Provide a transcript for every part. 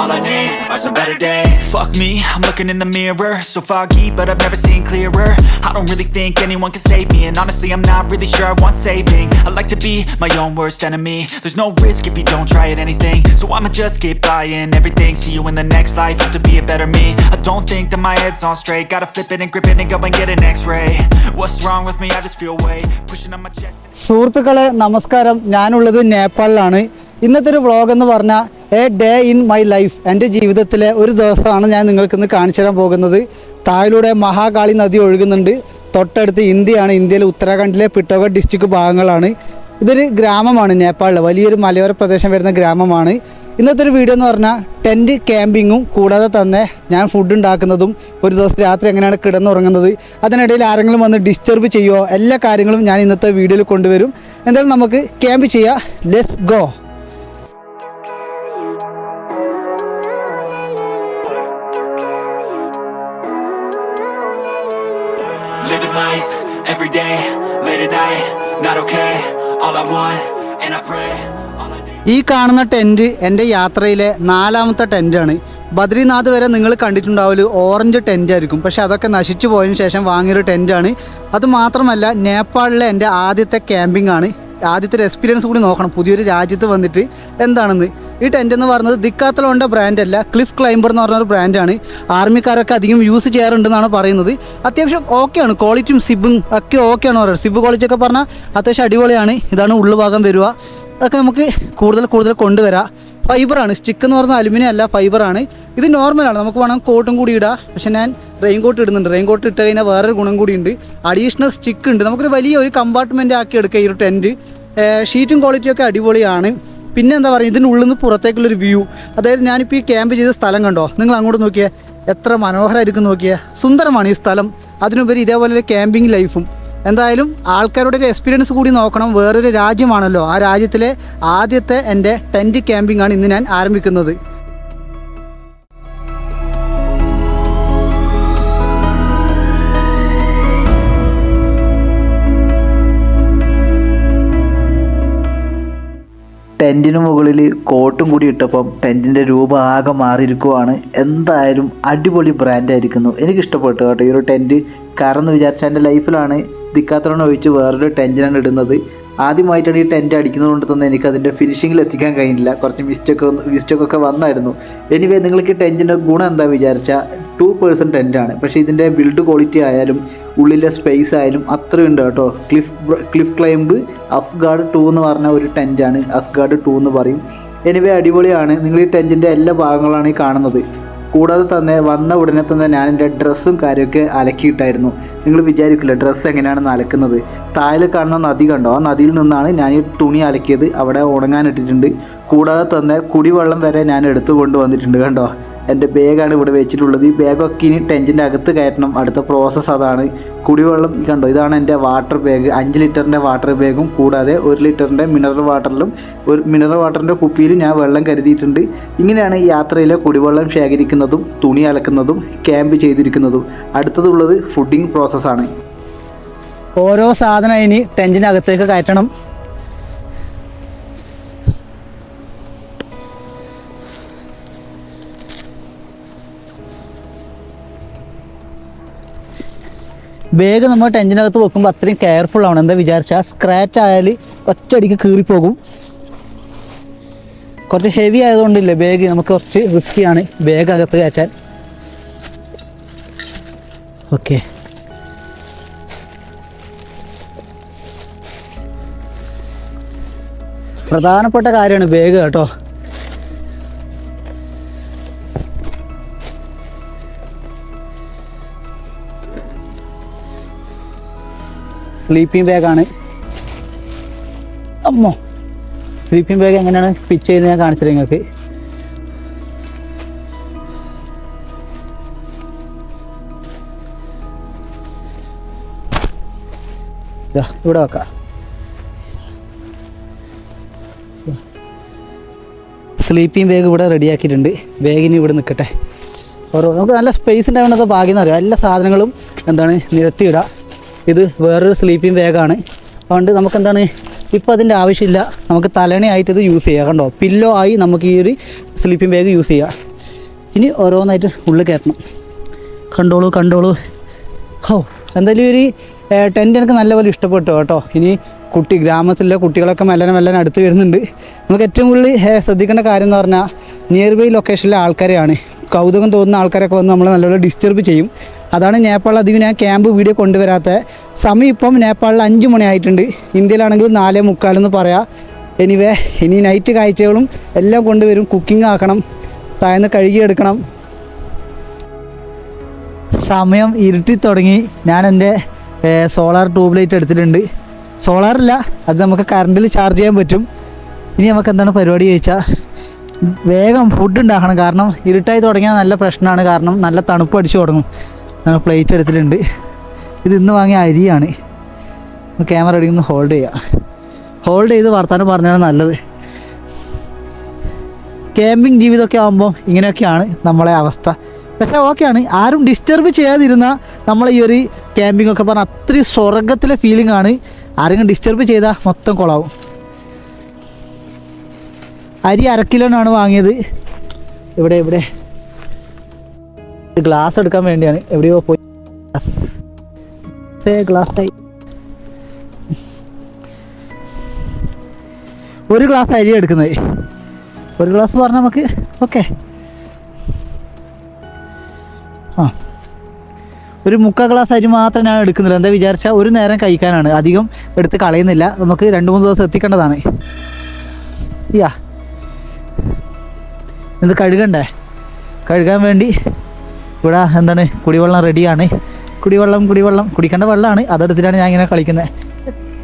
all I need are some better days. Fuck me, I'm looking in the mirror, so foggy, but I've never seen clearer. I don't really think anyone can save me, and honestly, I'm not really sure I want saving. I like to be my own worst enemy. There's no risk if you don't try at anything, so I'ma just keep buying everything. See you in the next life, have to be a better me. I don't think that my head's on straight, gotta flip it and grip it and go and get an X-ray. What's wrong with me? I just feel weight pushing on my chest. സുഹൃത്തുക്കളെ നമസ്കാരം ഞാനുള്ളത് നേപ്പാളിലാണ് ഇന്നത്തെ ഒരു vlog എന്ന് പറഞ്ഞാൽ a day in my life. എന്റെ ജീവിതത്തിലെ ഒരു ദിവസമാണ് ഞാൻ നിങ്ങൾക്ക് ഇന്ന് കാണിച്ചു തരാൻ പോകുന്നത്. താഴിലൂടെ മഹാകാളി നദി ഒഴുകുന്നുണ്ട്. തൊട്ടടുത്ത് ഇന്ത്യയാണ്. ഇന്ത്യയിലെ ഉത്തരാഖണ്ഡിലെ പിട്ടോഗഡ് ഡിസ്ട്രിക്ട് ഭാഗങ്ങളാണ്. ഇതൊരു ഗ്രാമമാണ് നേപ്പാളിലെ. വലിയൊരു മലയോര പ്രദേശം വരുന്ന ഗ്രാമമാണ്. ഇന്നത്തെ ഒരു വീഡിയോ എന്ന് പറഞ്ഞാൽ ടെന്റ് ക്യാമ്പിങ്ങും കൂടാതെ തന്നെ ഞാൻ ഫുഡ് ഉണ്ടാക്കുന്നതും ഒരു ദിവസം രാത്രി എങ്ങനെയാണ് കിടന്നുറങ്ങുന്നത് അതിനിടയിൽ ആരെങ്കിലും വന്ന് ഡിസ്റ്റർബ് ചെയ്യുമോ എല്ലാ കാര്യങ്ങളും ഞാൻ ഇന്നത്തെ വീഡിയോയിൽ കൊണ്ടുവരും. എന്തായാലും നമുക്ക് ക്യാമ്പ് ചെയ്യാം. Let's go life, every day, late at night, not okay. All I want, and I pray. ഈ കാണുന്ന ടെന്റ് എന്റെ യാത്രയിലെ നാലാമത്തെ ടെന്റാണ് ബദ്രിനാഥ് വരെ നിങ്ങൾ കണ്ടിട്ടുണ്ടാവില്ല ഓറഞ്ച് ടെന്റ് ആയിരിക്കും. പക്ഷേ അതൊക്കെ നശിച്ചു പോയതിന് ശേഷം വാങ്ങിയൊരു ടെന്റാണ് അതുമാത്രമല്ല നേപ്പാളിലെ എന്റെ ആദ്യത്തെ ക്യാമ്പിംഗ് ആണ്. ആദ്യത്തെ ഒരു എക്സ്പീരിയൻസ് കൂടി നോക്കണം. പുതിയൊരു രാജ്യത്ത് വന്നിട്ട് എന്താണെന്ന്. ഈ ടെന്റ് എന്ന് പറയുന്നത് ദിക്കാത്തലോണ്ട ബ്രാൻഡല്ല ക്ലിഫ് ക്ലൈംബർ എന്ന് പറഞ്ഞൊരു ബ്രാൻഡാണ് ആർമിക്കാരൊക്കെ അധികം യൂസ് ചെയ്യാറുണ്ടെന്നാണ് പറയുന്നത്. അത്യാവശ്യം ഓക്കെയാണ് ക്വാളിറ്റിയും സിബും ഒക്കെ ഓക്കെയാണ് പറയുന്നത്. സിബ് ക്വാളിറ്റി ഒക്കെ പറഞ്ഞാൽ അത്യാവശ്യം അടിപൊളിയാണ്. ഇതാണ് ഉള്ളുഭാഗം വരിക. അതൊക്കെ നമുക്ക് കൂടുതൽ കൂടുതൽ കൊണ്ടുവരാം. ഫൈബറാണ് സ്റ്റിക്ക് എന്ന് പറഞ്ഞാൽ അലുമിനിയം അല്ല ഫൈബറാണ് ഇത് നോർമലാണ് നമുക്ക് വേണമെങ്കിൽ കോട്ടും കൂടി ഇടാം. പക്ഷെ ഞാൻ റെയിൻ കോട്ട് ഇടുന്നുണ്ട്. റെയിൻ കോട്ട് ഇട്ട് കഴിഞ്ഞാൽ വേറൊരു ഗുണം കൂടി ഉണ്ട്. അഡീഷണൽ സ്റ്റിക്ക് ഉണ്ട്. നമുക്കൊരു വലിയ ഒരു കമ്പാർട്ട്മെന്റ് ആക്കി എടുക്കുക ഈ ഒരു ടെന്റ് ഷീറ്റും ക്വാളിറ്റിയൊക്കെ അടിപൊളിയാണ്. പിന്നെ എന്താ പറയുക ഇതിന്റെ ഉള്ളിൽ നിന്ന് പുറത്തേക്കുള്ളൊരു വ്യൂ അതായത് ഞാനിപ്പോൾ ഈ ക്യാമ്പ് ചെയ്ത സ്ഥലം കണ്ടോ? നിങ്ങൾ അങ്ങോട്ട് നോക്കിയേ എത്ര മനോഹരമായിരിക്കും നോക്കിയേ. സുന്ദരമാണ് ഈ സ്ഥലം. അതിനുപരി ഇതേപോലെ ഒരു ക്യാമ്പിംഗ് ലൈഫും എന്തായാലും ആൾക്കാരുടെ ഒരു എക്സ്പീരിയൻസ് കൂടി നോക്കണം. വേറൊരു രാജ്യമാണല്ലോ. ആ രാജ്യത്തിലെ ആദ്യത്തെ എന്റെ ടെന്റ് ക്യാമ്പിംഗ് ആണ് ഇന്ന് ഞാൻ ആരംഭിക്കുന്നത്. ടെന്റിന് മുകളിൽ കോട്ടും കൂടി ഇട്ടപ്പം ടെന്റിന്റെ രൂപം ആകെ മാറിയിരിക്കുവാണ്. എന്തായാലും അടിപൊളി ബ്രാൻഡായിരിക്കുന്നു എനിക്കിഷ്ടപ്പെട്ടു കേട്ടോ. ഈ ഒരു ടെന്റ് കാരണം എന്ന് വിചാരിച്ചാൽ എന്റെ ലൈഫിലാണ് ദിക്കാത്തറോൺ ഒഴിച്ച് വേറൊരു ടെന്റിനാണ് ഇടുന്നത്. ആദ്യമായിട്ടാണ് ഈ ടെന്റ് അടിക്കുന്നത് കൊണ്ട് തന്നെ എനിക്ക് അതിന്റെ ഫിനിഷിങ്ങിൽ എത്തിക്കാൻ കഴിഞ്ഞില്ല. കുറച്ച് മിസ്റ്റേക്ക് മിസ്റ്റേക്കൊക്കെ വന്നായിരുന്നു. എനിവേ നിങ്ങൾക്ക് ടെന്റിന്റെ ഗുണം എന്താ വിചാരിച്ചാൽ ടു പേഴ്സൺ ടെന്റാണ് പക്ഷേ ഇതിന്റെ ബിൽഡ് ക്വാളിറ്റി ആയാലും ഉള്ളിലെ സ്പേസ് ആയാലും അത്രയുണ്ട് കേട്ടോ. ക്ലിഫ് ക്ലിഫ് ക്ലൈംബ് അഫ്ഗാർഡ് ടു എന്ന് പറഞ്ഞ ഒരു ടെന്റാണ് അസ്ഗാർഡ് ടു എന്ന് പറയും. എനിവേ അടിപൊളിയാണ്. നിങ്ങൾ ഈ ടെന്റിന്റെ എല്ലാ ഭാഗങ്ങളാണ് ഈ കാണുന്നത്. കൂടാതെ തന്നെ വന്ന ഉടനെ തന്നെ ഞാൻ എന്റെ ഡ്രസ്സും കാര്യമൊക്കെ അലക്കിയിട്ടായിരുന്നു. നിങ്ങൾ വിചാരിക്കില്ല ഡ്രസ്സ് എങ്ങനെയാണെന്ന് അലക്കുന്നത്? താഴെ കാണുന്ന നദി കണ്ടോ? ആ നദിയിൽ നിന്നാണ് ഞാൻ ഈ തുണി അലക്കിയത്. അവിടെ ഉണങ്ങാനിട്ടിട്ടുണ്ട് കൂടാതെ തന്നെ കുടിവെള്ളം വരെ ഞാൻ എടുത്തു കൊണ്ടുവന്നിട്ടുണ്ട് കണ്ടോ? എന്റെ ബാഗാണ് ഇവിടെ വെച്ചിട്ടുള്ളത്. ഈ ബാഗൊക്കെ ഇനി ടെന്റിന്റെ അകത്ത് കയറ്റണം. അടുത്ത പ്രോസസ്സ് അതാണ്. കുടിവെള്ളം കണ്ടോ ഇതാണ് എന്റെ വാട്ടർ ബാഗ് അഞ്ച് ലിറ്ററിന്റെ വാട്ടർ ബാഗും കൂടാതെ ഒരു ലിറ്ററിന്റെ മിനറൽ വാട്ടറിലും ഒരു മിനറൽ വാട്ടറിന്റെ കുപ്പിയിലും ഞാൻ വെള്ളം കരുതിയിട്ടുണ്ട്. ഇങ്ങനെയാണ് യാത്രയിലെ കുടിവെള്ളം ശേഖരിക്കുന്നതും തുണി അലക്കുന്നതും ക്യാമ്പ് ചെയ്തിരിക്കുന്നതും. അടുത്തതുള്ളത് ഫുഡിങ് പ്രോസസ്സാണ് ഓരോ സാധനം ഇനി ടെന്റിനകത്തേക്ക് കയറ്റണം. ബാഗ് നമ്മൾ ടെന്റിനകത്ത് വെക്കുമ്പോൾ അത്രയും കെയർഫുൾ ആവണം എന്താ വിചാരിച്ചാൽ സ്ക്രാച്ച് ആയാൽ ഒറ്റയടിക്ക് കീറിപ്പോകും. കുറച്ച് ഹെവി ആയതുകൊണ്ടില്ലേ ബാഗ് നമുക്ക് കുറച്ച് റിസ്ക്കിയാണ് ബാഗ് അകത്ത് കയറ്റാൻ. ഓക്കെ പ്രധാനപ്പെട്ട കാര്യമാണ് ബാഗ് കേട്ടോ. സ്ലീപ്പിംഗ് ബാഗാണ് അമ്മോ. സ്ലീപ്പിംഗ് ബാഗ് എങ്ങനെയാണ്? പിച്ച് ചെയ്യുന്നത് ഞാൻ കാണിച്ചത് നിങ്ങൾക്ക്. ഇവിടെ വെക്കാം. സ്ലീപ്പിംഗ് ബാഗ് ഇവിടെ റെഡിയാക്കിയിട്ടുണ്ട് ബാഗിന് ഇവിടെ നിൽക്കട്ടെ. ഓരോ നമുക്ക് നല്ല സ്പേസ് ഉണ്ടാവുന്നത് ഭാഗ്യം എന്നറിയാം എല്ലാ സാധനങ്ങളും എന്താണ് നിരത്തിയിടുക ഇത് വേറൊരു സ്ലീപ്പിംഗ് ബാഗാണ് അതുകൊണ്ട് നമുക്ക് എന്താണ് ഇപ്പോൾ അതിന്റെ ആവശ്യമില്ല. നമുക്ക് തലണയായിട്ട് ഇത് യൂസ് ചെയ്യാം കണ്ടോ? പില്ലോ ആയി നമുക്ക് ഈ ഒരു സ്ലീപ്പിംഗ് ബാഗ് യൂസ് ചെയ്യാം. ഇനി ഓരോന്നായിട്ട് ഉള്ളിൽ കയറ്റണം. കണ്ടോളൂ കണ്ടോളൂ. ഹോ എന്തായാലും ഒരു ടെന്റ് എനിക്ക് നല്ലപോലെ ഇഷ്ടപ്പെട്ടു കേട്ടോ. ഇനി കുട്ടി ഗ്രാമത്തിലെ കുട്ടികളൊക്കെ മെല്ലനെ മെല്ലനെ അടുത്ത് വരുന്നുണ്ട്. നമുക്ക് ഏറ്റവും കൂടുതൽ ശ്രദ്ധിക്കേണ്ട കാര്യം എന്ന് പറഞ്ഞാൽ നിയർ ബൈ ലൊക്കേഷനിലെ ആൾക്കാരെയാണ്. കൗതുകം തോന്നുന്ന ആൾക്കാരൊക്കെ വന്ന് നമ്മളെ നല്ലപോലെ ഡിസ്റ്റർബ് ചെയ്യും. അതാണ് നേപ്പാളിൽ അധികം ഞാൻ ക്യാമ്പ് വീഡിയോ കൊണ്ടുവരാത്ത. സമയം ഇപ്പം നേപ്പാളിൽ അഞ്ച് മണിയായിട്ടുണ്ട്. ഇന്ത്യയിലാണെങ്കിൽ നാലേ മുക്കാലെന്ന് പറയാം. എനിവേ ഇനി നൈറ്റ് കാഴ്ചകളും എല്ലാം കൊണ്ടുവരും. കുക്കിംഗ് ആക്കണം. താഴ്ന്ന് കഴുകിയെടുക്കണം. സമയം ഇരുട്ടി തുടങ്ങി. ഞാൻ എന്റെ സോളാർ ട്യൂബ് ലൈറ്റ് എടുത്തിട്ടുണ്ട്. സോളാറില്ല അത് നമുക്ക് കറണ്ടിൽ ചാർജ് ചെയ്യാൻ പറ്റും. ഇനി നമുക്ക് എന്താണ് പരിപാടി ചോദിച്ചാൽ വേഗം ഫുഡ് ഉണ്ടാക്കണം. കാരണം ഇരുട്ടായി തുടങ്ങിയാൽ നല്ല പ്രശ്നമാണ്. കാരണം നല്ല തണുപ്പ് അടിച്ചു തുടങ്ങും. ഞാൻ പ്ലേറ്റ് എടുത്തിട്ടുണ്ട്. ഇത് ഇന്ന് വാങ്ങിയ അരിയാണ്. ക്യാമറ എടുക്കുന്ന ഹോൾഡ് ചെയ്യുക ഹോൾഡ് ചെയ്ത് വർത്താനം പറഞ്ഞാണ് നല്ലത്. ക്യാമ്പിംഗ് ജീവിതമൊക്കെ ആകുമ്പോൾ ഇങ്ങനെയൊക്കെയാണ് നമ്മളെ അവസ്ഥ. പക്ഷേ ഓക്കെയാണ്. ആരും ഡിസ്റ്റർബ് ചെയ്യാതിരുന്ന നമ്മളെ ഈ ഒരു ക്യാമ്പിംഗ് ഒക്കെ പറഞ്ഞാൽ അത്രയും സ്വർഗത്തിലെ ഫീലിംഗ് ആണ്. ആരെങ്കിലും ഡിസ്റ്റർബ് ചെയ്താൽ മൊത്തം കൊളാവും. അരി അര കിലോനാണ് വാങ്ങിയത്. ഇവിടെ ഇവിടെ. ഗ്ലാസ് എടുക്കാൻ വേണ്ടിയാണ്. എവിടെയോ പോയി. ഗ്ലാസ് ആയി ഒരു ഗ്ലാസ് അരി എടുക്കുന്നത്. ഒരു ഗ്ലാസ് പറഞ്ഞാൽ നമുക്ക് ഓക്കെ ആ. ഒരു മുക്കാൽ ഗ്ലാസ് അരി മാത്രം ഞാൻ എടുക്കുന്നില്ല. എന്താ വിചാരിച്ചാൽ ഒരു നേരം കഴിക്കാനാണ്. അധികം എടുത്ത് കളയുന്നില്ല. നമുക്ക് രണ്ട് മൂന്ന് ദിവസം എത്തിക്കേണ്ടതാണ്. യാ ഇത് കഴുകണ്ടേ? കഴുകാൻ വേണ്ടി ഇവിടെ എന്താണ്? കുടിവെള്ളം റെഡിയാണ് കുടിവെള്ളം കുടിവെള്ളം. കുടിക്കേണ്ട വെള്ളമാണ്. അതെടുത്തിട്ടാണ് ഞാൻ ഇങ്ങനെ കളിക്കുന്നത്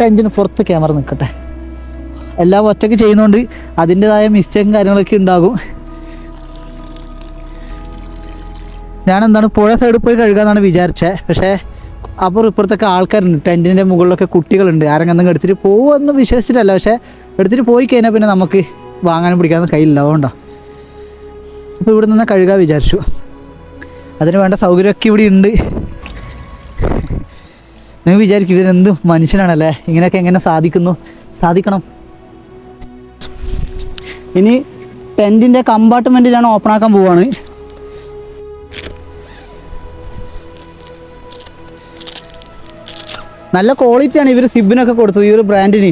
ടെൻഷന് പുറത്ത് ക്യാമറ നിൽക്കട്ടെ എല്ലാം ഒറ്റയ്ക്ക് ചെയ്യുന്നതുകൊണ്ട് അതിന്റെതായ മിസ്റ്റേക്കും കാര്യങ്ങളൊക്കെ ഉണ്ടാകും. ഞാൻ എന്താണ് പുഴ സൈഡിൽ പോയി കഴുകാന്നാണ് വിചാരിച്ചത് പക്ഷേ അപ്പോൾ ഇപ്പുറത്തൊക്കെ ആൾക്കാരുണ്ട്. ടെന്റിന്റെ മുകളിലൊക്കെ കുട്ടികളുണ്ട്. ആരെങ്കിലും എടുത്തിട്ട് പോകുമെന്ന് വിശ്വസിച്ചിട്ടല്ല. പക്ഷേ എടുത്തിട്ട് പോയി കഴിഞ്ഞാൽ പിന്നെ നമുക്ക് വാങ്ങാനും പിടിക്കാനും കയ്യില്ല അതുകൊണ്ടാണ് അപ്പോൾ ഇവിടെ നിന്ന് കഴുകാൻ വിചാരിച്ചു. അതിന് വേണ്ട സൗകര്യമൊക്കെ ഇവിടെ ഉണ്ട്. നിങ്ങൾ വിചാരിക്കും ഇവരെന്ത് മനുഷ്യനാണല്ലേ? ഇങ്ങനെയൊക്കെ എങ്ങനെ സാധിക്കുന്നു? സാധിക്കണം. ഇനി ടെന്റിന്റെ കമ്പാർട്ട്മെന്റ് ഞാൻ ഓപ്പൺ ആക്കാൻ പോവാണ്. നല്ല ക്വാളിറ്റിയാണ് ഇവർ സിബിനൊക്കെ കൊടുത്തത് ഈ ഒരു ബ്രാൻഡിന്.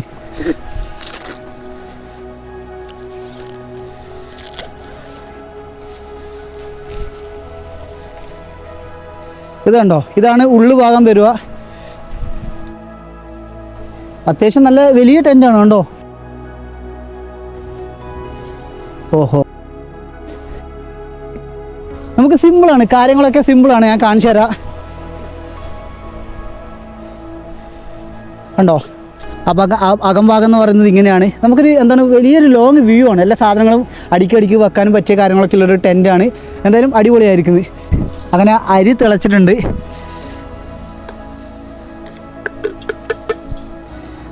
ഇത് കണ്ടോ ഇതാണ് ഉള്ളു ഭാഗം വരിക. അത്യാവശ്യം നല്ല വലിയ ടെന്റാണ് കണ്ടോ? ഓഹോ. നമുക്ക് സിമ്പിളാണ് കാര്യങ്ങളൊക്കെ സിമ്പിളാണ് ഞാൻ കാണിച്ചു തരാം. കണ്ടോ? അപ്പം അകംഭാഗം എന്ന് പറയുന്നത് ഇങ്ങനെയാണ്. നമുക്കൊരു എന്താണ് വലിയൊരു ലോങ് വ്യൂ ആണ്. എല്ലാ സാധനങ്ങളും അടിക്കടിക്ക് വെക്കാനും പറ്റിയ കാര്യങ്ങളൊക്കെ ഉള്ളൊരു ടെന്റാണ് എന്തായാലും അടിപൊളിയായിരിക്കുന്നത് അങ്ങനെ അരി തിളച്ചിട്ടുണ്ട്.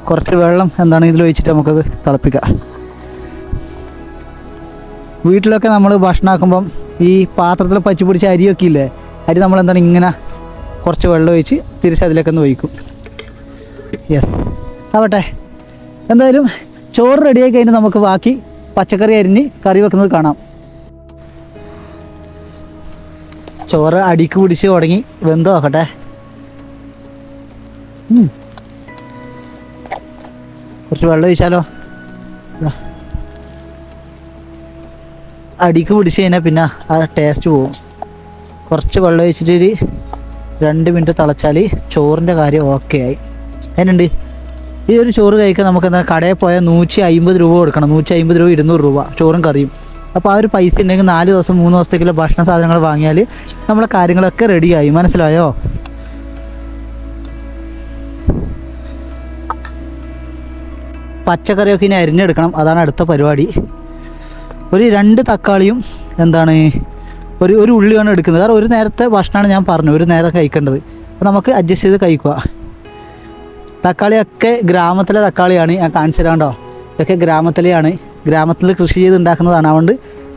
കുറച്ച് വെള്ളം എന്താണ് ഇതിൽ ഒഴിച്ചിട്ട് നമുക്കത് തിളപ്പിക്കാം. വീട്ടിലൊക്കെ നമ്മൾ ഭക്ഷണമാക്കുമ്പം ഈ പാത്രത്തിൽ പച്ചി പിടിച്ച അരിയൊക്കെ ഇല്ലേ അരി നമ്മൾ എന്താണ് ഇങ്ങനെ കുറച്ച് വെള്ളം ഒഴിച്ച് തിരിച്ച് അതിലേക്ക് ഒന്ന് ഒഴിക്കും. യെസ് ആവട്ടെ. എന്തായാലും ചോറ് റെഡിയായി കഴിഞ്ഞ് നമുക്ക് ബാക്കി പച്ചക്കറി അരിഞ്ഞ് കറി വെക്കുന്നത് കാണാം. ചോറ് അടിക്ക് പിടിച്ച് തുടങ്ങി. വെന്ത് നോക്കട്ടെ. കുറച്ച് വെള്ളം ഒഴിച്ചാലോ? അടിക്ക് പിടിച്ച് കഴിഞ്ഞാൽ പിന്നെ ആ ടേസ്റ്റ് പോവും. കുറച്ച് വെള്ളം ഒഴിച്ചിട്ട് രണ്ട് മിനിറ്റ് തിളച്ചാൽ ചോറിന്റെ കാര്യം ഓക്കെ ആയി. അതിനുണ്ട് ഈ ഒരു ചോറ് കഴിക്കാൻ നമുക്ക് എന്താ കടയിൽ പോയാൽ നൂറ്റി അമ്പത് രൂപ കൊടുക്കണം. നൂറ്റി അമ്പത് രൂപ ഇരുന്നൂറ് രൂപ ചോറും കറിയും. അപ്പോൾ ആ ഒരു പൈസ ഉണ്ടെങ്കിൽ നാല് ദിവസം മൂന്ന് ദിവസത്തേക്കുള്ള ഭക്ഷണ സാധനങ്ങൾ വാങ്ങിയാൽ നമ്മളെ കാര്യങ്ങളൊക്കെ റെഡിയായി മനസ്സിലായോ? പച്ചക്കറിയൊക്കെ ഇനി അരിഞ്ഞെടുക്കണം. അതാണ് അടുത്ത പരിപാടി. ഒരു രണ്ട് തക്കാളിയും എന്താണ് ഒരു ഒരു ഉള്ളിയാണ് എടുക്കുന്നത്. കാരണം ഒരു നേരത്തെ ഭക്ഷണമാണ് ഞാൻ പറഞ്ഞു ഒരു നേരം കഴിക്കേണ്ടത്. അപ്പോൾ നമുക്ക് അഡ്ജസ്റ്റ് ചെയ്ത് കഴിക്കുക. തക്കാളിയൊക്കെ ഗ്രാമത്തിലെ തക്കാളിയാണ്. ഞാൻ കാണിച്ചു തരാണ്ടോ ഇതൊക്കെ ഗ്രാമത്തിലെയാണ്. ഗ്രാമത്തിൽ കൃഷി ചെയ്ത് ഉണ്ടാക്കുന്നതാണ് അതുകൊണ്ട്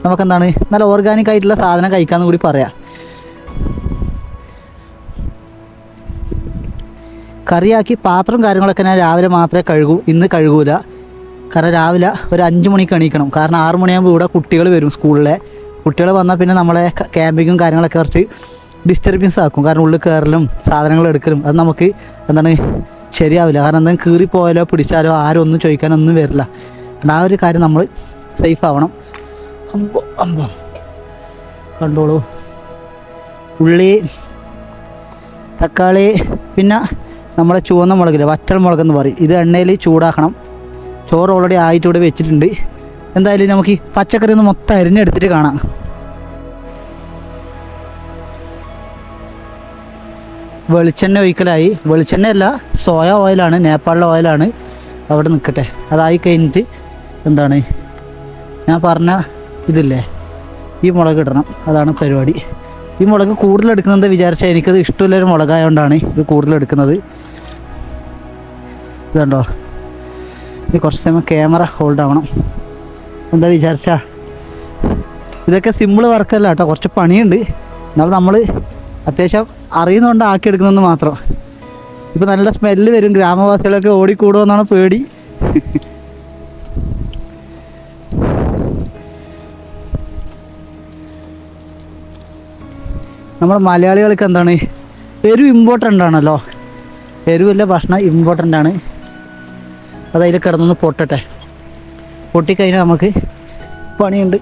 നമുക്കെന്താണ് നല്ല ഓർഗാനിക് ആയിട്ടുള്ള സാധനം കഴിക്കാമെന്ന് കൂടി പറയാം. കറിയാക്കി പാത്രം കാര്യങ്ങളൊക്കെ ഞാൻ രാവിലെ മാത്രമേ കഴുകൂ ഇന്ന് കഴുകൂല. കാരണം രാവിലെ ഒരു അഞ്ച് മണിക്ക് എണീക്കണം. കാരണം ആറ് മണിയാകുമ്പോൾ ഇവിടെ കുട്ടികൾ വരും സ്കൂളിലെ. കുട്ടികൾ വന്നാൽ പിന്നെ നമ്മളെ ക്യാമ്പിങ്ങും കാര്യങ്ങളൊക്കെ കുറച്ച് ഡിസ്റ്റർബൻസ് ആക്കും. കാരണം ഉള്ളിൽ കയറലും സാധനങ്ങൾ എടുക്കലും അത് നമുക്ക് എന്താണ് ശരിയാവില്ല. കാരണം എന്തെങ്കിലും കീറിപ്പോയാലോ പിടിച്ചാലോ ആരും ഒന്നും ചോദിക്കാനൊന്നും വരില്ല. ആ ഒരു കാര്യം നമ്മൾ സേഫ് ആവണം. അമ്പോ അമ്പോ. കണ്ടോളൂ. ഉള്ളി തക്കാളി പിന്നെ നമ്മുടെ ചുവന്ന മുളകില്ലേ വറ്റൽ മുളക് എന്ന് പറയും. ഇത് എണ്ണയിൽ ചൂടാക്കണം. ചോറ് ഓൾറെഡി ആയിട്ട് ഇവിടെ വെച്ചിട്ടുണ്ട്. എന്തായാലും നമുക്ക് ഈ പച്ചക്കറി ഒന്ന് മൊത്തം അരിഞ്ഞെടുത്തിട്ട് കാണാം. വെളിച്ചെണ്ണ ഒഴിക്കലായി. വെളിച്ചെണ്ണയല്ല സോയ ഓയിലാണ് നേപ്പാളിലെ ഓയിലാണ് അവിടെ നിൽക്കട്ടെ. അതായി കഴിഞ്ഞിട്ട് എന്താണ്? ഞാൻ പറഞ്ഞ ഇതില്ലേ? ഈ മുളക് ഇടണം. അതാണ് പരിപാടി. ഈ മുളക് കൂടുതൽ എടുക്കുന്നത് വിചാരിച്ചാൽ എനിക്കത് ഇഷ്ടമുള്ളൊരു മുളകായതുകൊണ്ടാണ് ഇത് കൂടുതൽ എടുക്കുന്നത്. ഇതുണ്ടോ? ഇനി കുറച്ച് സമയം ക്യാമറ ഹോൾഡ് ആവണം. എന്താ വിചാരിച്ചാ? ഇതൊക്കെ സിമ്പിൾ വർക്കല്ല കേട്ടോ. കുറച്ച് പണിയുണ്ട്. എന്നാൽ നമ്മൾ അത്യാവശ്യം അറിയുന്നതുകൊണ്ട് ആക്കിയെടുക്കുന്നതെന്ന് മാത്രം. ഇപ്പം നല്ല സ്മെല്ല് വരും. ഗ്രാമവാസികളൊക്കെ ഓടിക്കൂടുമെന്നാണ് പേടി. നമ്മൾ മലയാളികൾക്ക് എന്താണ്? എരിവ് ഇമ്പോർട്ടന്റ് ആണല്ലോ. എരിവില്ല ഭക്ഷണം ഇമ്പോർട്ടന്റ് ആണ്. അത് അതിൽ കിടന്നൊന്ന് പൊട്ടട്ടെ. പൊട്ടിക്കഴിഞ്ഞാൽ നമുക്ക് പണിയുണ്ട്.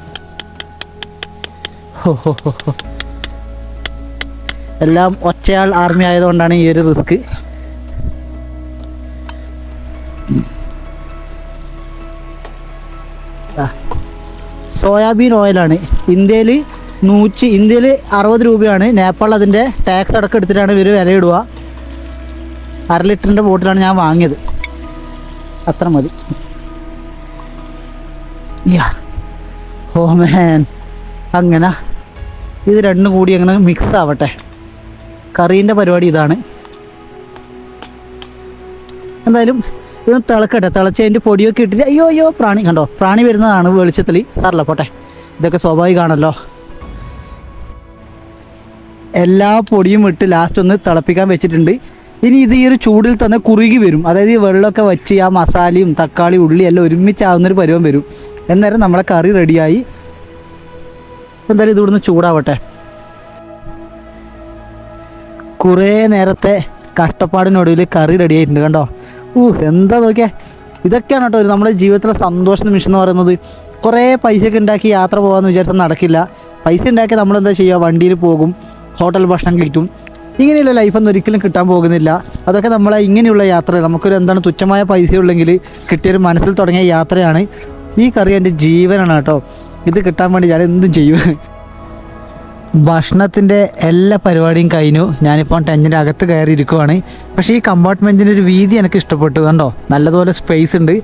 എല്ലാം ഒറ്റയാൾ ആർമി ആയതുകൊണ്ടാണ് ഈ ഒരു റിസ്ക് സോയാബീൻ ഓയിലാണ് ഇന്ത്യയിൽ നൂറ്റി ഇന്ത്യയിൽ അറുപത് രൂപയാണ്. നേപ്പാൾ അതിന്റെ ടാക്സ് അടക്കം എടുത്തിട്ടാണ് ഇവർ വിലയിടുക. അര ലിറ്ററിന്റെ ബോട്ടിലാണ് ഞാൻ വാങ്ങിയത്. അത്ര മതി. ഹോമേൻ അങ്ങനെ ഇത് രണ്ടും കൂടി അങ്ങനെ മിക്സ് ആവട്ടെ. കറീന്റെ പരിപാടി ഇതാണ്. എന്തായാലും ഇതൊന്ന് തിളക്കട്ടെ. തിളച്ച് അതിന്റെ പൊടിയൊക്കെ ഇട്ടിട്ട് അയ്യോ അയ്യോ പ്രാണി. കണ്ടോ? പ്രാണി വരുന്നതാണ് വെളിച്ചത്തിൽ സാറല്ല പോട്ടെ. ഇതൊക്കെ സ്വാഭാവികമാണല്ലോ എല്ലാ പൊടിയും ഇട്ട് ലാസ്റ്റ് ഒന്ന് തിളപ്പിക്കാൻ വെച്ചിട്ടുണ്ട്. ഇനി ഇത് ഈ ഒരു ചൂടിൽ തന്നെ കുറുകി വരും. അതായത് ഈ വെള്ളമൊക്കെ വെച്ച് ആ മസാലയും തക്കാളി ഉള്ളി എല്ലാം ഒരുമിച്ചാവുന്നൊരു പരുവം വരും. എന്നേരം നമ്മളെ കറി റെഡിയായി എന്തായാലും ഇത് ഇവിടുന്ന് ചൂടാവട്ടെ. കുറേ നേരത്തെ കഷ്ടപ്പാടിനൊടുവിൽ കറി റെഡി ആയിട്ടുണ്ട് കണ്ടോ? ഊ എന്താ നോക്കിയാൽ ഇതൊക്കെയാണ് കേട്ടോ നമ്മുടെ ജീവിതത്തിലെ സന്തോഷ നിമിഷം എന്ന് പറയുന്നത്. കുറേ പൈസയൊക്കെ ഉണ്ടാക്കി യാത്ര പോകാമെന്ന് വിചാരിച്ചാൽ നടക്കില്ല. പൈസ ഉണ്ടാക്കി നമ്മളെന്താ ചെയ്യുക? വണ്ടിയിൽ പോകും. ഹോട്ടൽ ഭക്ഷണം കഴിക്കും. ഇങ്ങനെയുള്ള ലൈഫൊന്നും ഒരിക്കലും കിട്ടാൻ പോകുന്നില്ല. അതൊക്കെ നമ്മളെ ഇങ്ങനെയുള്ള യാത്ര നമുക്കൊരു എന്താണ് തുച്ഛമായ പൈസ ഉള്ളെങ്കിൽ കിട്ടിയൊരു മനസ്സിൽ തുടങ്ങിയ യാത്രയാണ്. ഈ കറി എന്റെ ജീവനാണ് കേട്ടോ. ഇത് കിട്ടാൻ വേണ്ടി ഞാൻ എന്തും ചെയ്യും. ഭക്ഷണത്തിന്റെ എല്ലാ പരിപാടിയും കഴിഞ്ഞു. ഞാനിപ്പോൾ ടെന്റിന്റെ അകത്ത് കയറി ഇരിക്കുവാണ് പക്ഷേ ഈ കമ്പാർട്ട്മെന്റിന്റെ ഒരു വീതി എനിക്ക് ഇഷ്ടപ്പെട്ടു കണ്ടോ? നല്ലതുപോലെ സ്പേസ് ഉണ്ട്.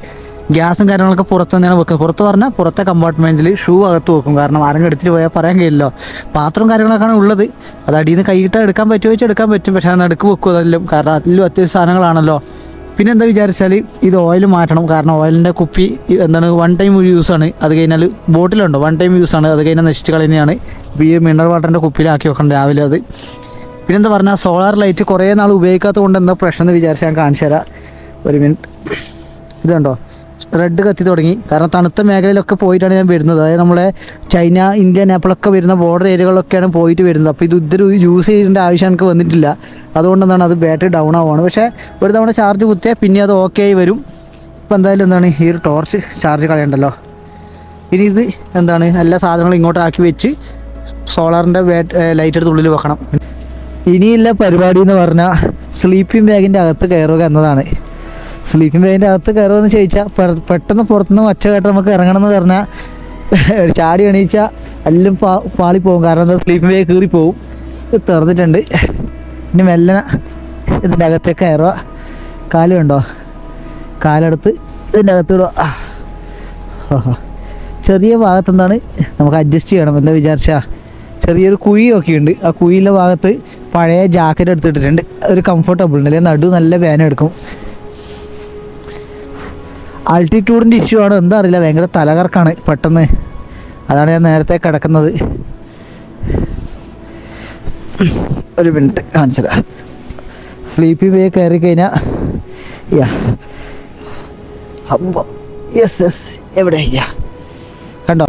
ഗ്യാസും കാര്യങ്ങളൊക്കെ പുറത്ത് തന്നെയാണ് വെക്കുന്നത്. പുറത്ത് പറഞ്ഞാൽ പുറത്തെ കമ്പാർട്ട്മെന്റിൽ ഷൂ അകത്ത് വെക്കും. കാരണം ആരെങ്കിലും എടുത്തിട്ട് പോയാൽ പറയാൻ കഴിയില്ലല്ലോ. പാത്രവും കാര്യങ്ങളൊക്കെയാണ് ഉള്ളത്. അത് അടിയിൽ നിന്ന് കൈയിട്ട് എടുക്കാൻ പറ്റുമോ വെച്ചാൽ എടുക്കാൻ പറ്റും. പക്ഷേ അത് നടുക്ക് വെക്കും. അതെല്ലാം കാരണം അതിലും അത്യാവശ്യം സാധനങ്ങളാണല്ലോ. പിന്നെ എന്താ വിചാരിച്ചാൽ ഇത് ഓയിൽ മാറ്റണം. കാരണം ഓയിലിന്റെ കുപ്പി എന്താണ് വൺ ടൈം യൂസാണ് അത് കഴിഞ്ഞാൽ ബോട്ടിലുണ്ടോ വൺ ടൈം യൂസാണ് അത് കഴിഞ്ഞാൽ നശിച്ച് കളയുന്നതാണ് അപ്പോൾ ഈ മിനറൽ വാട്ടറിന്റെ കുപ്പിയിലാക്കി വെക്കണം രാവിലെ അത്. പിന്നെന്താ പറഞ്ഞാൽ സോളാർ ലൈറ്റ് കുറേ നാൾ ഉപയോഗിക്കാത്തത് കൊണ്ട് എന്താ പ്രശ്നം എന്ന് വിചാരിച്ച് ഞാൻ കാണിച്ചു തരാം ഒരു മിനിറ്റ് ഇതുണ്ടോ? റെഡ് കത്തി തുടങ്ങി. കാരണം തണുത്ത മേഖലയിലൊക്കെ പോയിട്ടാണ് ഞാൻ വരുന്നത്. അതായത് നമ്മളെ ചൈന ഇന്ത്യ നേപ്പാളൊക്കെ വരുന്ന ബോർഡർ ഏരിയകളിലൊക്കെയാണ് പോയിട്ട് വരുന്നത്. അപ്പോൾ ഇത് ഇതൊരു യൂസ് ചെയ്യേണ്ട ആവശ്യം എനിക്ക് വന്നിട്ടില്ല. അതുകൊണ്ട് എന്താണ് അത് ബാറ്ററി ഡൗൺ ആവുകയാണ്. പക്ഷേ ഒരു തവണ ചാർജ് കുത്തിയാൽ പിന്നെ അത് ഓക്കെ ആയി വരും. ഇപ്പോൾ എന്തായാലും എന്താണ് ഈ ഒരു ടോർച്ച് ചാർജ് കളയണ്ടല്ലോ. ഇനി ഇത് എന്താണ് എല്ലാ സാധനങ്ങളും ഇങ്ങോട്ടാക്കി വെച്ച് സോളാറിന്റെ ലൈറ്റ് എടുത്ത് ഉള്ളിൽ വെക്കണം. ഇനിയുള്ള പരിപാടി എന്ന് പറഞ്ഞാൽ സ്ലീപ്പിംഗ് ബാഗിന്റെ അകത്ത് കയറുക എന്നതാണ്. സ്ലീപ്പിംഗ് ബാഗിന്റെ അകത്ത് കയറുമെന്ന് ചോദിച്ചാൽ പെട്ടെന്ന് പുറത്തുനിന്ന് ഒച്ച കേട്ട് നമുക്ക് ഇറങ്ങണം എന്ന് പറഞ്ഞാൽ ചാടി എണീച്ചാൽ എല്ലാം പാ പാളിപ്പോവും. കാരണം എന്താ സ്ലീപ്പിംഗ് ബാഗ് കീറിപ്പോവും. തുറന്നിട്ടുണ്ട്. ഇനി മെല്ലന ഇതിന്റെ അകത്തേക്ക് കയറുക. കാൽ കണ്ടോ? കാലെടുത്ത് ഇതിന്റെ അകത്ത് വിടുക. ചെറിയ ഭാഗത്ത് എന്താണ് നമുക്ക് അഡ്ജസ്റ്റ് ചെയ്യണം എന്താ വിചാരിച്ചാൽ ചെറിയൊരു കുഴിയൊക്കെ ഉണ്ട്. ആ കുഴിയിലെ ഭാഗത്ത് പഴയ ജാക്കറ്റ് എടുത്തിട്ടിട്ടുണ്ട്. ഒരു കംഫർട്ടബിൾ ഉണ്ട് അല്ലെങ്കിൽ നടു നല്ല വേന എടുക്കും. ആൾട്ടിറ്റ്യൂഡിന്റെ ഇഷ്യൂ ആണ്. എന്താ അറിയില്ല ഭയങ്കര തലകറക്കാണ് പെട്ടെന്ന്. അതാണ് ഞാൻ നേരത്തെ കിടക്കുന്നത്. ഒരു മിനിറ്റ് കാണിച്ചത്. സ്ലീപ്പി ബേ കയറി കഴിഞ്ഞാൽ യാ. അമ്പോ യെസ് യെസ് എവിടെ? യാ. കണ്ടോ?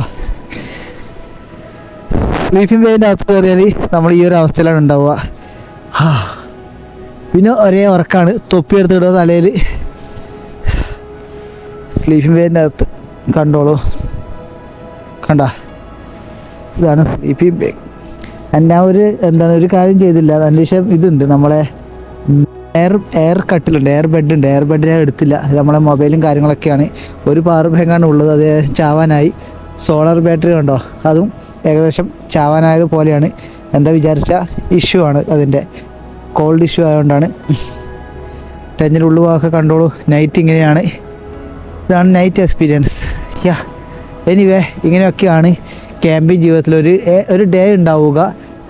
സ്ലീപ്പി ബേന്റെ അകത്ത് കയറിയാൽ നമ്മൾ ഈ ഒരു അവസ്ഥയിലാണ് ഉണ്ടാവുക. പിന്നെ ഒരേ ഉറക്കാണ്. തൊപ്പി എടുത്തിടുക തലയിൽ സ്ലീപ്പിംഗ് ബേഗിന്റെ അകത്ത് കണ്ടോളൂ. കണ്ട? ഇതാണ് സ്ലീപ്പിംഗ് ബേഗ് ഞാൻ ഒരു എന്താണ് ഒരു കാര്യം ചെയ്തില്ല. അതിന്റെ ശേഷം ഇതുണ്ട് നമ്മളെ എയർ എയർ കട്ടിലുണ്ട് എയർ ബെഡുണ്ട് എയർ ബെഡ് ഞാൻ എടുത്തില്ല. നമ്മളെ മൊബൈലും കാര്യങ്ങളൊക്കെയാണ്. ഒരു പവർ ബാങ്കാണ് ഉള്ളത്. അത് ചാവാനായി. സോളാർ ബാറ്ററി ഉണ്ടോ? അതും ഏകദേശം ചാവാനായത് പോലെയാണ്. എന്താ വിചാരിച്ച? ഇഷ്യൂ ആണ് അതിന്റെ. കോൾഡ് ഇഷ്യൂ ആയതുകൊണ്ടാണ് ടെഞ്ചിന്റെ ഉള്ളുഭാഗമൊക്കെ കണ്ടോളൂ. നൈറ്റ് ഇങ്ങനെയാണ്. ഇതാണ് നൈറ്റ് എക്സ്പീരിയൻസ് യാ. എനിവേ ഇങ്ങനെയൊക്കെയാണ് ക്യാമ്പിംഗ് ജീവിതത്തിൽ ഒരു ഒരു ഡേ ഉണ്ടാവുക.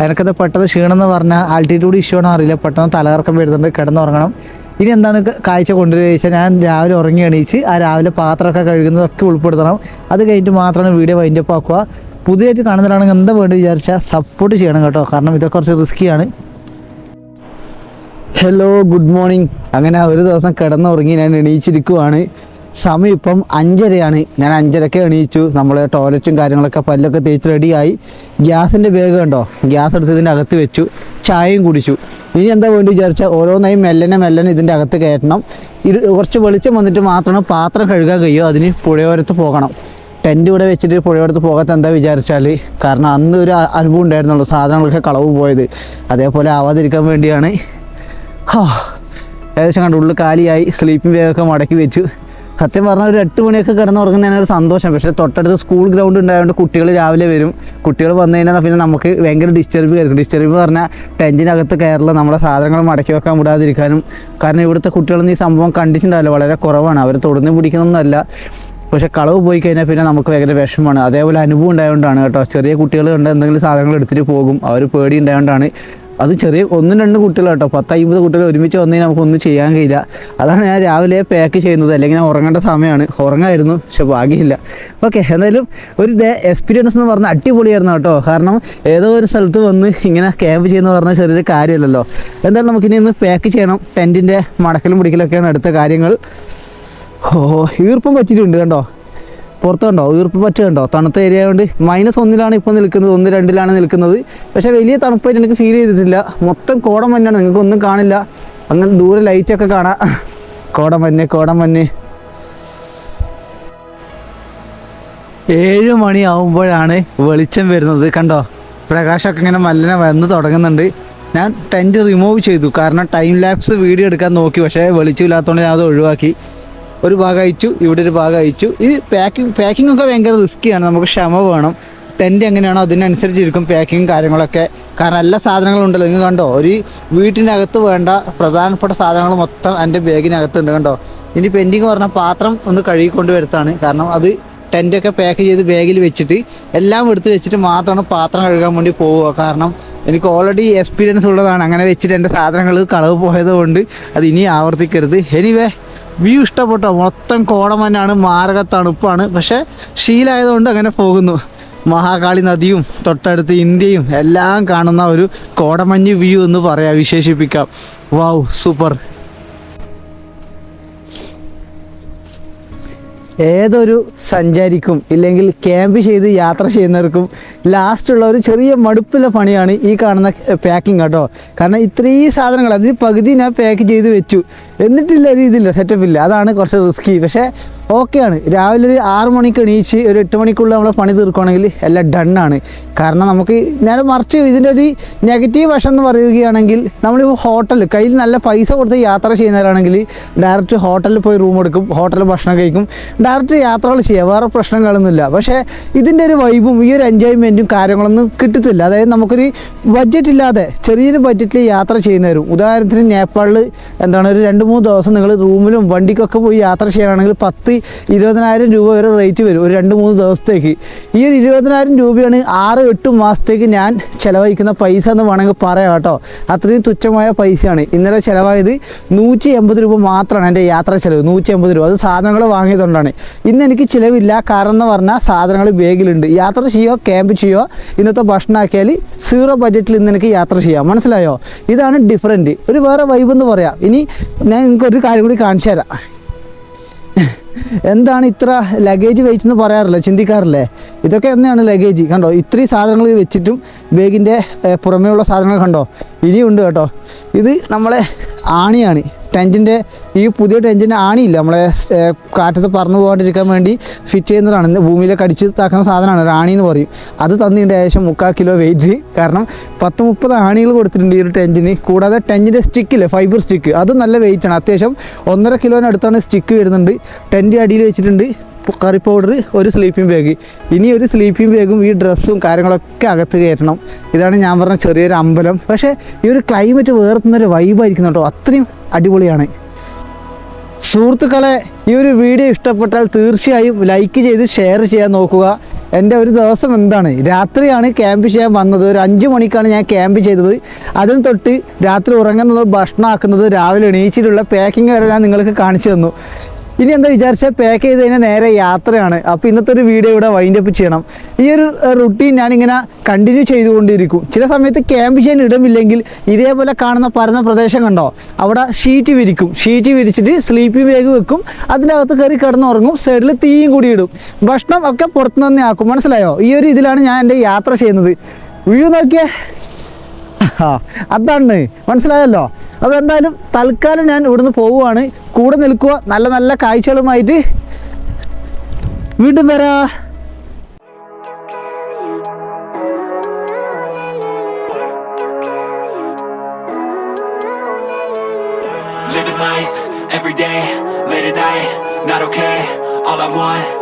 എനിക്കത് പെട്ടെന്ന് ക്ഷീണം എന്ന് പറഞ്ഞാൽ ആൾട്ടിറ്റ്യൂഡ് ഇഷ്യൂ ആണോ അറിയില്ല. പെട്ടെന്ന് തലകറക്കം വരുന്നുണ്ട് കിടന്നുറങ്ങണം. ഇനി എന്താണ് കാഴ്ച കൊണ്ടുവരിക? ഞാൻ രാവിലെ ഉറങ്ങി എണീച്ച് ആ രാവിലെ പാത്രമൊക്കെ കഴുകുന്നതൊക്കെ ഉൾപ്പെടുത്തണം. അത് കഴിഞ്ഞിട്ട് മാത്രമാണ് വീഡിയോ വൈൻഡപ്പ് ആക്കുക. പുതിയതായിട്ട് കാണുന്നവരാണെങ്കിൽ എന്താ വേണ്ടി വിചാരിച്ചാൽ സപ്പോർട്ട് ചെയ്യണം കേട്ടോ. കാരണം ഇതൊക്കെ കുറച്ച് റിസ്ക്കിയാണ് ഹലോ ഗുഡ് മോർണിംഗ് അങ്ങനെ ഒരു ദിവസം കിടന്നുറങ്ങി ഞാൻ എണീച്ചിരിക്കുവാണ്. സമയം ഇപ്പം അഞ്ചരയാണ്. ഞാൻ അഞ്ചരക്ക് എണീച്ചു. നമ്മൾ ടോയ്ലറ്റും കാര്യങ്ങളൊക്കെ പല്ലൊക്കെ തേച്ച് റെഡിയായി ഗ്യാസിന്റെ ബാഗ് കണ്ടോ? ഗ്യാസ് എടുത്ത് ഇതിന്റെ അകത്ത് വെച്ചു. ചായയും കുടിച്ചു. ഇനി എന്താ വേണ്ടി വിചാരിച്ചാൽ ഓരോന്നായി മെല്ലനെ മെല്ലനെ ഇതിന്റെ അകത്ത് കയറ്റണം. ഇത് കുറച്ച് വെളിച്ചം വന്നിട്ട് മാത്രമാണ് പാത്രം കഴുകാൻ കഴിയുമോ അതിന് പുഴയോരത്ത് പോകണം. ടെന്റ് ഇവിടെ വെച്ചിട്ട് പുഴയോടത്ത് പോകാത്ത എന്താ വിചാരിച്ചാൽ കാരണം അന്ന് ഒരു അനുഭവം ഉണ്ടായിരുന്നുള്ളൂ. സാധനങ്ങളൊക്കെ കളവ് പോയത്. അതേപോലെ ആവാതിരിക്കാൻ വേണ്ടിയാണ്. ഏകദേശം കണ്ട്. ഉള്ളിൽ കാലിയായി. സ്ലീപ്പിംഗ് ബാഗൊക്കെ മടക്കി വെച്ചു. സത്യം പറഞ്ഞാൽ ഒരു എട്ട് മണിയൊക്കെ കിടന്നുറങ്ങുന്നതിന് ഒരു സന്തോഷം. പക്ഷേ തൊട്ടടുത്ത് സ്കൂൾ ഗ്രൗണ്ട് ഉണ്ടായതുകൊണ്ട് കുട്ടികൾ രാവിലെ വരും. കുട്ടികൾ വന്നു കഴിഞ്ഞാൽ പിന്നെ നമുക്ക് ഭയങ്കര ഡിസ്റ്റർബ് ആയിരിക്കും. ഡിസ്റ്റർബ് പറഞ്ഞാൽ ടെന്റിനകത്ത് കയറില്ല നമ്മുടെ സാധനങ്ങൾ മടക്കി വെക്കാൻ വിടാതിരിക്കാനും. കാരണം ഇവിടുത്തെ കുട്ടികളൊന്നും ഈ സംഭവം കണ്ടിട്ടുണ്ടാവില്ല. വളരെ കുറവാണ്. അവർ തൊടുന്ന് പിടിക്കുന്നൊന്നുമല്ല. പക്ഷെ കളവ് പോയി കഴിഞ്ഞാൽ പിന്നെ നമുക്ക് ഭയങ്കര വിഷമമാണ്. അതേപോലെ അനുഭവം ഉണ്ടായതുകൊണ്ടാണ് കേട്ടോ. ചെറിയ കുട്ടികൾ കണ്ട് എന്തെങ്കിലും സാധനങ്ങൾ എടുത്തിട്ട് പോകും. അവർ പേടി ഉണ്ടായതുകൊണ്ടാണ് അത് ചെറിയ ഒന്നും രണ്ടും കുട്ടികൾ കേട്ടോ പത്ത് അമ്പത് കുട്ടികൾ ഒരുമിച്ച് വന്നു കഴിഞ്ഞാൽ നമുക്കൊന്നും ചെയ്യാൻ കഴിയില്ല. അതാണ് ഞാൻ രാവിലെ പാക്ക് ചെയ്യുന്നത്. അല്ലെങ്കിൽ ഞാൻ ഉറങ്ങേണ്ട സമയമാണ്. ഉറങ്ങായിരുന്നു പക്ഷെ ഭാഗ്യമില്ല. ഓക്കെ എന്തായാലും ഒരു എക്സ്പീരിയൻസ് എന്ന് പറഞ്ഞാൽ അടിപൊളിയായിരുന്നു കേട്ടോ. കാരണം ഏതോ ഒരു സ്ഥലത്ത് വന്ന് ഇങ്ങനെ ക്യാമ്പ് ചെയ്യുന്ന പറഞ്ഞാൽ ചെറിയൊരു കാര്യമല്ലല്ലോ. എന്തായാലും നമുക്കിനി ഒന്ന് പാക്ക് ചെയ്യണം. ടെന്റിന്റെ മടക്കലും പിടിക്കലൊക്കെയാണ് അടുത്ത കാര്യങ്ങൾ. ഓ ഈർപ്പം പറ്റിയിട്ടുണ്ട് കണ്ടോ? പുറത്ത് കണ്ടോ ഈർപ്പ് പറ്റ കണ്ടോ തണുത്ത ഏരിയ കൊണ്ട് മൈനസ് ഒന്നിലാണ് ഇപ്പോൾ നിൽക്കുന്നത്. ഒന്ന് രണ്ടിലാണ് നിൽക്കുന്നത്. പക്ഷേ വലിയ തണുപ്പായിട്ട് എനിക്ക് ഫീൽ ചെയ്തിട്ടില്ല. മൊത്തം കോടമഞ്ഞാണ് നിങ്ങൾക്ക് ഒന്നും കാണില്ല. അങ്ങനെ ദൂരെ ലൈറ്റൊക്കെ കാണാം. കോടമഞ്ഞ് കോടമഞ്ഞ് ഏഴ് മണിയാവുമ്പോഴാണ് വെളിച്ചം വരുന്നത്. കണ്ടോ? പ്രകാശമൊക്കെ ഇങ്ങനെ മല്ലനെ വന്ന് തുടങ്ങുന്നുണ്ട്. ഞാൻ ടെന്റ് റിമൂവ് ചെയ്തു. കാരണം ടൈം ലാപ്സ് വീഡിയോ എടുക്കാൻ നോക്കി. പക്ഷേ വെളിച്ചമില്ലാത്തതുകൊണ്ട് ഞാൻ അത് ഒഴിവാക്കി. ഒരു ഭാഗം അയച്ചു ഇവിടെ ഒരു ഭാഗം അയച്ചു. ഇത് പാക്കിംഗ് പാക്കിംഗ് ഒക്കെ ഭയങ്കര റിസ്ക്കിയാണ് നമുക്ക് ക്ഷമ വേണം. ടെന്റ് എങ്ങനെയാണോ അതിനനുസരിച്ചിരിക്കും പാക്കിങ് കാര്യങ്ങളൊക്കെ. കാരണം എല്ലാ സാധനങ്ങളും ഉണ്ടല്ലോ. നിങ്ങൾ കണ്ടോ? ഒരു വീട്ടിനകത്ത് വേണ്ട പ്രധാനപ്പെട്ട സാധനങ്ങൾ മൊത്തം എന്റെ ബാഗിനകത്തുണ്ട് കണ്ടോ? ഇനി പെൻഡിങ് പറഞ്ഞാൽ പാത്രം ഒന്ന് കഴുകിക്കൊണ്ട് വരുത്താണ്. കാരണം അത് ടെന്റൊക്കെ പാക്ക് ചെയ്ത് ബാഗിൽ വെച്ചിട്ട് എല്ലാം എടുത്ത് വെച്ചിട്ട് മാത്രമാണ് പാത്രം കഴുകാൻ വേണ്ടി പോവുക. കാരണം എനിക്ക് ഓൾറെഡി എക്സ്പീരിയൻസ് ഉള്ളതാണ്. അങ്ങനെ വെച്ചിട്ട് എന്റെ സാധനങ്ങൾ കളവ് പോയത് കൊണ്ട് അത് ഇനി ആവർത്തിക്കരുത്. എനിവേ വ്യൂ ഇഷ്ടപ്പെട്ടോ. മൊത്തം കോടമഞ്ഞാണ് മാരക തണുപ്പാണ്. പക്ഷേ ശീലായതുകൊണ്ട് അങ്ങനെ പോകുന്നു. മഹാകാളി നദിയും തൊട്ടടുത്ത് ഇന്ത്യയും എല്ലാം കാണുന്ന ഒരു കോടമഞ്ഞ് വ്യൂ എന്ന് പറയാം വിശേഷിപ്പിക്കാം. Wow super. ഏതൊരു സഞ്ചാരിക്കും ഇല്ലെങ്കിൽ ക്യാമ്പ് ചെയ്ത് യാത്ര ചെയ്യുന്നവർക്കും ലാസ്റ്റുള്ള ഒരു ചെറിയ മടുപ്പുള്ള പണിയാണ് ഈ കാണുന്ന പാക്കിംഗ് കേട്ടോ കാരണം ഇത്രയും സാധനങ്ങൾ അതിന് പകുതി ഞാൻ പാക്ക് ചെയ്ത് വെച്ചു. എന്നിട്ടില്ല ഒരു ഇതില്ല സെറ്റപ്പ് ഇല്ല. അതാണ് കുറച്ച് റിസ്കി പക്ഷേ ഓക്കെയാണ് രാവിലെ ഒരു ആറ് മണിക്ക് എണീച്ച് ഒരു എട്ട് മണിക്കുള്ളിൽ നമ്മൾ പണി തീർക്കുകയാണെങ്കിൽ എല്ലാം ഡണ്ണാണ് കാരണം നമുക്ക് ഞാൻ മറിച്ച് ഇതിന്റെ ഒരു നെഗറ്റീവ് വശം എന്ന് പറയുകയാണെങ്കിൽ നമ്മൾ ഹോട്ടൽ കയ്യിൽ നല്ല പൈസ കൊടുത്ത് യാത്ര ചെയ്യുന്നവരാണെങ്കിൽ ഡയറക്റ്റ് ഹോട്ടലിൽ പോയി റൂം എടുക്കും ഹോട്ടലിൽ ഭക്ഷണം കഴിക്കും. ഡയറക്റ്റ് യാത്രകൾ ചെയ്യുക വേറെ പ്രശ്നങ്ങളൊന്നുമില്ല. പക്ഷേ ഇതിന്റെ ഒരു വൈബും ഈ ഒരു എൻജോയ്മെന്റും കാര്യങ്ങളൊന്നും കിട്ടത്തില്ല. അതായത് നമുക്കൊരു ബഡ്ജറ്റ് ഇല്ലാതെ ചെറിയൊരു ബഡ്ജറ്റിൽ യാത്ര ചെയ്യുന്നവരും ഉദാഹരണത്തിന് നേപ്പാളിൽ എന്താണ് ഒരു രണ്ട് മൂന്ന് ദിവസം നിങ്ങൾ റൂമിലും വണ്ടിക്കൊക്കെ പോയി യാത്ര ചെയ്യാനാണെങ്കിൽ പത്ത് ഇരുപതിനായിരം രൂപ വരെ റേറ്റ് വരും ഒരു രണ്ട് മൂന്ന് ദിവസത്തേക്ക്. ഈ ഒരു ഇരുപതിനായിരം രൂപയാണ് ആറ് എട്ട് മാസത്തേക്ക് ഞാൻ ചിലവഴിക്കുന്ന പൈസ എന്ന് വേണമെങ്കിൽ പറയാം കേട്ടോ. അത്രയും തുച്ഛമായ പൈസയാണ്. ഇന്നലെ ചിലവായത് നൂറ്റി എൺപത് രൂപ മാത്രമാണ് എന്റെ യാത്ര ചിലവ് നൂറ്റി എൺപത് രൂപ. അത് സാധനങ്ങൾ വാങ്ങിയതുകൊണ്ടാണ്. ഇന്ന് എനിക്ക് ചിലവില്ല. കാരണം എന്ന് പറഞ്ഞാൽ സാധനങ്ങൾ ബാഗിലുണ്ട് യാത്ര ചെയ്യുക ക്യാമ്പ് ചെയ്യുക ഇന്നത്തെ ഭക്ഷണമാക്കിയാൽ സീറോ ബഡ്ജറ്റിൽ ഇന്ന് എനിക്ക് യാത്ര ചെയ്യാം. മനസ്സിലായോ? ഇതാണ് ഡിഫറന്റ് ഒരു വേറെ വൈബ് എന്ന് പറയാം. ഇനി ഞാൻ നിങ്ങൾക്ക് ഒരു കാര്യം കൂടി കാണിച്ചു തരാം. എന്താണ് ഇത്ര ലഗേജ് വെയിറ്റ് പറയാറില്ല ചിന്തിക്കാറില്ലേ? ഇതൊക്കെ എന്നെയാണ് ലഗേജ് കണ്ടോ? ഇത്രയും സാധനങ്ങൾ വെച്ചിട്ടും ബാഗിന്റെ പുറമേ ഉള്ള സാധനങ്ങൾ കണ്ടോ? ഇനിയുണ്ട് കേട്ടോ. ഇത് നമ്മളെ ആണിയാണ്. ടെന്റിന്റെ ഈ പുതിയ ടെന്റിന്റെ ആണിയില്ല. നമ്മളെ കാറ്റത്ത് പറന്നു പോകാണ്ടിരിക്കാൻ വേണ്ടി ഫിറ്റ് ചെയ്യുന്നതാണ്. ഭൂമിയിലേക്ക് അടിച്ച് താക്കുന്ന സാധനമാണ്. റാണി എന്ന് പറയും. അത് തന്നിട്ട് ഏകദേശം മുക്കാൽ കിലോ വെയിറ്റ് കാരണം പത്ത് മുപ്പത് ആണികൾ കൊടുത്തിട്ടുണ്ട് ഈ ഒരു ടെന്റിന്. കൂടാതെ ടെന്റിന്റെ സ്റ്റിക്കില്ലേ ഫൈബർ സ്റ്റിക്ക് അതും നല്ല വെയിറ്റ് ആണ്. അത്യാവശ്യം ഒന്നര കിലോനടുത്താണ് സ്റ്റിക്ക് വരുന്നുണ്ട്. ടെന്റ് അടിയിൽ വെച്ചിട്ടുണ്ട്. കറി പൗഡർ ഒരു സ്ലീപ്പിംഗ് ബാഗ് ഇനി ഒരു സ്ലീപ്പിംഗ് ബാഗും ഈ ഡ്രസ്സും കാര്യങ്ങളൊക്കെ അകത്ത് കയറ്റണം. ഇതാണ് ഞാൻ പറഞ്ഞ ചെറിയൊരു അമ്പലം. പക്ഷേ ഈ ഒരു ക്ലൈമറ്റ് വേർത്തുന്നൊരു വൈബായിരിക്കും കേട്ടോ. അത്രയും അടിപൊളിയാണ്. സുഹൃത്തുക്കളെ ഈ ഒരു വീഡിയോ ഇഷ്ടപ്പെട്ടാൽ തീർച്ചയായും ലൈക്ക് ചെയ്ത് ഷെയർ ചെയ്യാൻ നോക്കുക. എന്റെ ഒരു ദിവസം എന്താണ്? രാത്രിയാണ് ക്യാമ്പ് ചെയ്യാൻ വന്നത്. ഒരു അഞ്ച് മണിക്കാണ് ഞാൻ ക്യാമ്പ് ചെയ്തത്. അതിന് തൊട്ട് രാത്രി ഉറങ്ങുന്നത് ഭക്ഷണമാക്കുന്നത് രാവിലെ എണീച്ചിട്ടുള്ള പാക്കിംഗ് വരെ ഞാൻ നിങ്ങൾക്ക് കാണിച്ചു തന്നു. ഇനി എന്താ വിചാരിച്ചാൽ പാക്ക് ചെയ്ത് കഴിഞ്ഞാൽ നേരെ യാത്രയാണ്. അപ്പോൾ ഇന്നത്തെ ഒരു വീഡിയോ ഇവിടെ വൈൻഡ് അപ്പ് ചെയ്യണം. ഈ ഒരു റുട്ടീൻ ഞാനിങ്ങനെ കണ്ടിന്യൂ ചെയ്തുകൊണ്ടിരിക്കും. ചില സമയത്ത് ക്യാമ്പ് ചെയ്യാൻ ഇടമില്ലെങ്കിൽ ഇതേപോലെ കാണുന്ന പരന്ന പ്രദേശം കണ്ടോ? അവിടെ ഷീറ്റ് വിരിക്കും. ഷീറ്റ് വിരിച്ചിട്ട് സ്ലീപ്പിംഗ് ബാഗ് വെക്കും. അതിന്റെ അകത്ത് കയറി കിടന്നുറങ്ങും. സൈഡിൽ തീയും കൂടി ഇടും. ഭക്ഷണം ഒക്കെ പുറത്തുനിന്ന് തന്നെ ആക്കും. മനസ്സിലായോ? ഈ ഒരു ഇതിലാണ് ഞാൻ എന്റെ യാത്ര ചെയ്യുന്നത്. വ്യൂ നോക്കിയേ. അതാണ്. മനസ്സിലായല്ലോ? അപ്പോൾ എന്തായാലും തൽക്കാലം ഞാൻ ഇവിടുന്ന് പോവുകയാണ്. കൂടെ നിൽക്കുക. നല്ല നല്ല കാഴ്ചകളുമായിട്ട്. വീണ്ടും വരാ. Every day, late at night, not okay. All I want,